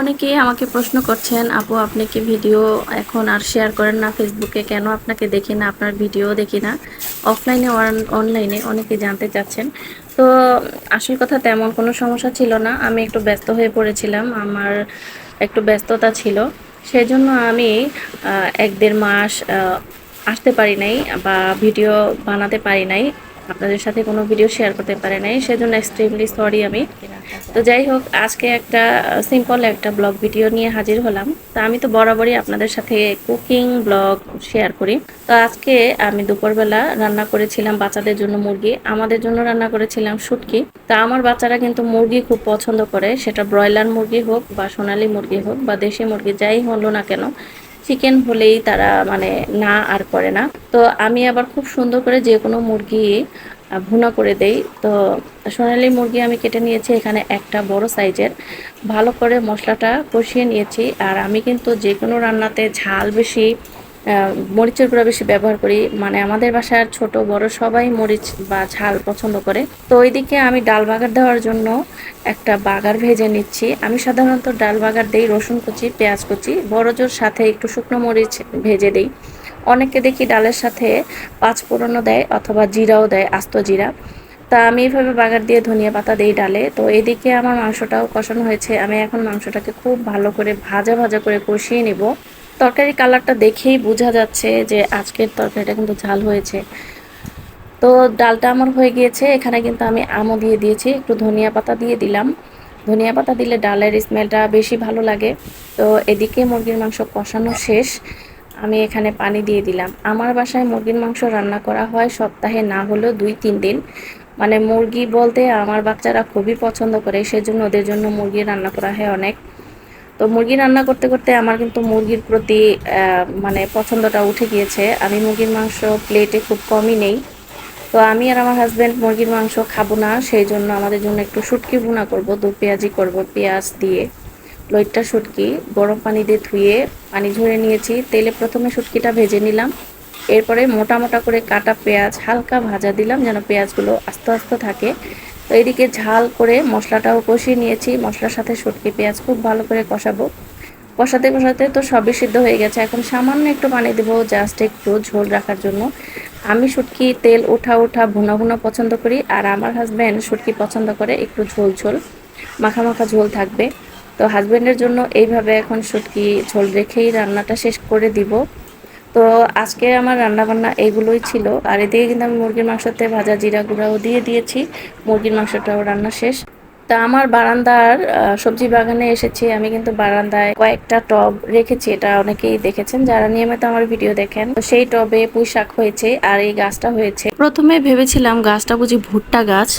অনেকেই আমাকে প্রশ্ন করছেন, আপু, আপনি কি ভিডিও এখন আর শেয়ার করেন না ফেসবুকে কেন আপনাকে দেখি না? আপনার ভিডিও দেখি না? অফলাইনে অনলাইনে অনেকে জানতে চাচ্ছেন। তো আসল কথা, তেমন কোনো সমস্যা ছিল না। আমি একটু ব্যস্ত হয়ে পড়েছিলাম। আমার একটু ব্যস্ততা ছিল। সেজন্য আমি এক দেড় মাস আসতে পারি নাই বা ভিডিও বানাতে পারি নাই। আপনাদের সাথে কোনো ভিডিও শেয়ার করতে পারে নাই, সেজন্য এক্সট্রিমলি সরি আমি। তো যাই হোক, আজকে একটা সিম্পল একটা ব্লগ ভিডিও নিয়ে হাজির হলাম। তো আমি তো বরাবরই আপনাদের সাথে কুকিং ব্লগ শেয়ার করি। তো আজকে আমি দুপুরবেলা রান্না করেছিলাম বাচ্চাদের জন্য মুরগি। আমাদের জন্য রান্না করেছিলাম শুটকি। তা আমার বাচ্চারা কিন্তু মুরগি খুব পছন্দ করে। সেটা ব্রয়লার মুরগি হোক বা সোনালী মুরগি হোক বা দেশি মুরগি, যাই হলো না কেন চিকেন হলেই তারা মানে না আর করে না। তো আমি আবার খুব সুন্দর করে যে কোনো মুরগি ভুনা করে দেই। তো সোনালি মুরগি আমি কেটে নিয়েছি এখানে একটা বড় সাইজের। ভালো করে মশলাটা কষিয়ে নিয়েছি। আর আমি কিন্তু যে কোনো রান্নাতে ঝাল বেশি মরিচের গুঁড়া বেশি ব্যবহার করি। মানে আমাদের বাসার ছোট, বড় সবাই মরিচ বা ঝাল পছন্দ করে। তো ওইদিকে আমি ডাল বাগার দেওয়ার জন্য একটা বাগার ভেজে নিচ্ছি। আমি সাধারণত ডাল বাগার দিই রসুন কুচি, পেঁয়াজ কুচি। বড় জোর সাথে একটু শুকনো মরিচ ভেজে দিই। অনেকে দেখি ডালের সাথে পাঁচ ফোড়নও দেয় অথবা জিরাও দেয়, আস্ত জিরা। তা আমি এইভাবে বাগার দিয়ে ধনিয়া পাতা দিই ডালে। তো এদিকে আমার মাংসটাও কষানো হয়েছে। আমি এখন মাংসটাকে খুব ভালো করে ভাজা ভাজা করে কষিয়ে নিব। তরকারি কালারটা দেখেই বোঝা যাচ্ছে যে আজকের তরকারিটা কিন্তু ঝাল হয়েছে। তো ডালটা আমার হয়ে গিয়েছে, এখানে কিন্তু আমি আমও দিয়ে দিয়েছি, একটু ধনিয়া পাতা দিয়ে দিলাম। ধনিয়া পাতা দিলে ডালের স্মেলটা বেশি ভালো লাগে। তো এদিকে মুরগির মাংস কষানো শেষ, আমি এখানে পানি দিয়ে দিলাম। আমার বাসায় মুরগির মাংস রান্না করা হয় সপ্তাহে না হলেও দুই, তিন দিন। মানে মুরগি বলতে আমার বাচ্চারা খুবই পছন্দ করে, সেজন্য ওদের জন্য মুরগি রান্না করা হয় অনেক। তো মুরগি রান্না করতে করতে আমার কিন্তু মুরগির প্রতি মানে পছন্দটা উঠে গিয়েছে। আমি মুরগির মাংস প্লেটে খুব কমই নেই। তো আমি আর আমার হাজব্যান্ড মুরগির মাংস খাব না, সেই জন্য আমাদের জন্য একটু শুটকি ভুনা করব দু পেঁয়াজি করব, পেঁয়াজ দিয়ে। লইট্টা শুটকি, গরম পানি দিয়ে ধুয়ে পানি ঝরে নিয়েছি। তেলে প্রথমে শুটকিটা ভেজে নিলাম। এরপরে মোটা মোটা করে কাটা পেঁয়াজ হালকা ভাজা দিলাম, যেন পেঁয়াজগুলো আস্তে আস্তে থাকে। তো এদিকে ঝাল করে মশলাটাও কষিয়ে নিয়েছি। মশলার সাথে শুটকি, পেঁয়াজ খুব ভালো করে কষাবো। কষাতে কষাতে তো সবই সিদ্ধ হয়ে গেছে। এখন সামান্য একটু পানি দেবো জাস্ট একটু ঝোল রাখার জন্য। আমি শুটকি, তেল উঠা উঠা ভুনা ভুনা পছন্দ করি আর আমার হাজব্যান্ড শুটকি পছন্দ করে একটু ঝোল ঝোল, মাখা মাখা ঝোল থাকবে। তো হাজব্যান্ডের জন্য এইভাবে এখন শুটকি, ঝোল রেখেই রান্নাটা শেষ করে দিব। তো আজকে আমার রান্না বান্না এগুলোই ছিল। আর এদিকে কিন্তু আমি মুরগির মাংসতে ভাজা জিরা গুঁড়াও দিয়ে দিয়েছি। মুরগির মাংসটাও রান্না শেষ। তা আমার বারান্দার সবজি বাগানে এসেছি। আমি কিন্তু বারান্দায় কয়েকটা টব রেখেছি। এটা অনেকেই দেখেছেন, যারা নিয়মিত আমার ভিডিও দেখেন। তো সেই টবে পুঁই শাক হয়েছে আর এই গাছটা হয়েছে। প্রথমে ভেবেছিলাম গাছটা বুঝি ভুট্টা গাছ।